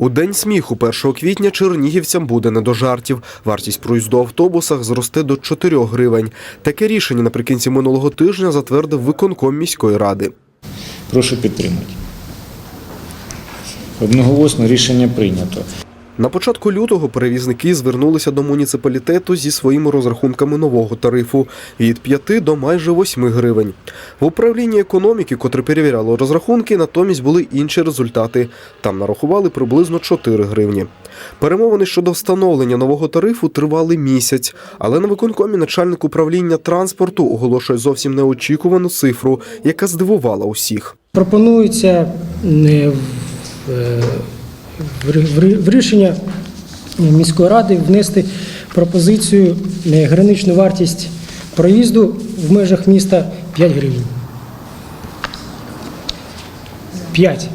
У день сміху 1 квітня чернігівцям буде не до жартів. Вартість проїзду в автобусах зросте до 4 гривень. Таке рішення наприкінці минулого тижня затвердив виконком міської ради. Прошу підтримати. Одноголосно рішення прийнято. На початку лютого перевізники звернулися до муніципалітету зі своїми розрахунками нового тарифу від 5 до майже 8 гривень. В управлінні економіки, котре перевіряло розрахунки, натомість були інші результати. Там нарахували приблизно 4 гривні. Перемовини щодо встановлення нового тарифу тривали місяць, але на виконкомі начальник управління транспорту оголошує зовсім неочікувану цифру, яка здивувала усіх. Пропонується е, в, е, в рішення міської ради внести пропозицію граничну вартість проїзду в межах міста 5 гривень. 5.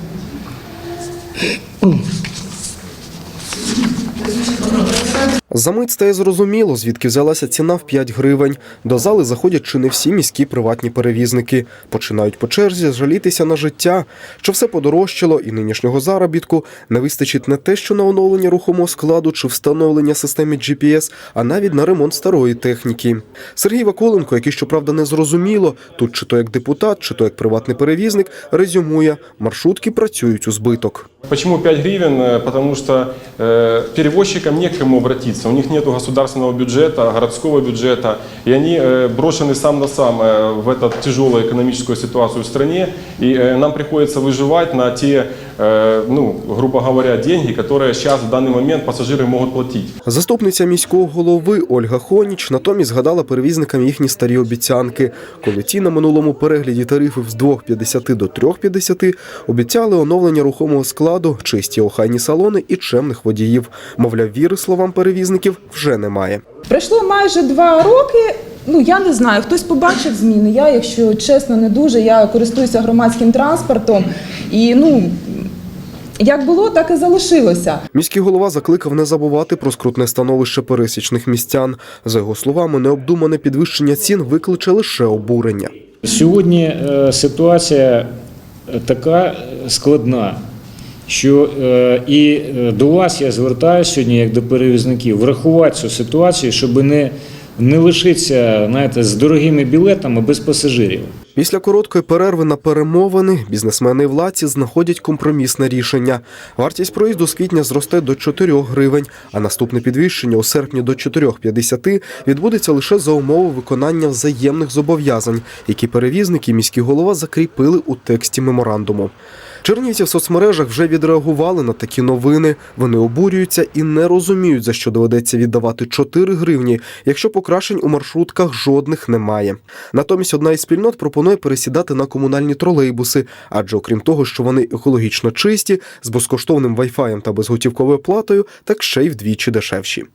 Замить стає зрозуміло, звідки взялася ціна в 5 гривень. До зали заходять чи не всі міські приватні перевізники. Починають по черзі жалітися на життя, що все подорожчало і нинішнього заробітку не вистачить не те, що на оновлення рухомого складу чи встановлення системи GPS, а навіть на ремонт старої техніки. Сергій Вакуленко, який щоправда не зрозуміло, тут чи то як депутат, чи то як приватний перевізник, резюмує, маршрутки працюють у збиток. Почему 5 гривен? Э, Потому что э, перевозчикам не к кому обратиться. У них нет государственного бюджета, городского бюджета. И они э, брошены сам на сам э, в эту тяжелую экономическую ситуацию в стране. И э, нам приходится выживать на те, э, ну, грубо говоря, деньги, которые сейчас в данный момент пассажиры могут платить. Заступниця міського голови Ольга Хоніч натомість згадала перевізникам їхні старі обіцянки, коли ті на минулому перегляді тарифів з 2,50 до 3,50 обіцяли оновлення рухомого складу, чисті охайні салони і чемних водіїв. Мовляв, віри словам перевізників вже немає. Пройшло майже два роки. Ну я не знаю, хтось побачив зміни. Я, якщо чесно, не дуже. Я користуюся громадським транспортом, і ну як було, так і залишилося. Міський голова закликав не забувати про скрутне становище пересічних містян. За його словами, необдумане підвищення цін викличе лише обурення. Сьогодні е, ситуація така складна, що е, і е, до вас я звертаюся сьогодні, як до перевізників, врахувати цю ситуацію, щоб не, не лишитися знаєте, з дорогими білетами без пасажирів. Після короткої перерви на перемовини бізнесмени і владці знаходять компромісне рішення. Вартість проїзду з квітня зросте до 4 гривень, а наступне підвищення у серпні до 4,50 відбудеться лише за умови виконання взаємних зобов'язань, які перевізники і міський голова закріпили у тексті меморандуму. Чернівці в соцмережах вже відреагували на такі новини. Вони обурюються і не розуміють, за що доведеться віддавати 4 гривні, якщо покращень у маршрутках жодних немає. Натомість одна із спільнот пропонує пересідати на комунальні тролейбуси, адже окрім того, що вони екологічно чисті, з безкоштовним вайфаєм та безготівковою платою, так ще й вдвічі дешевші.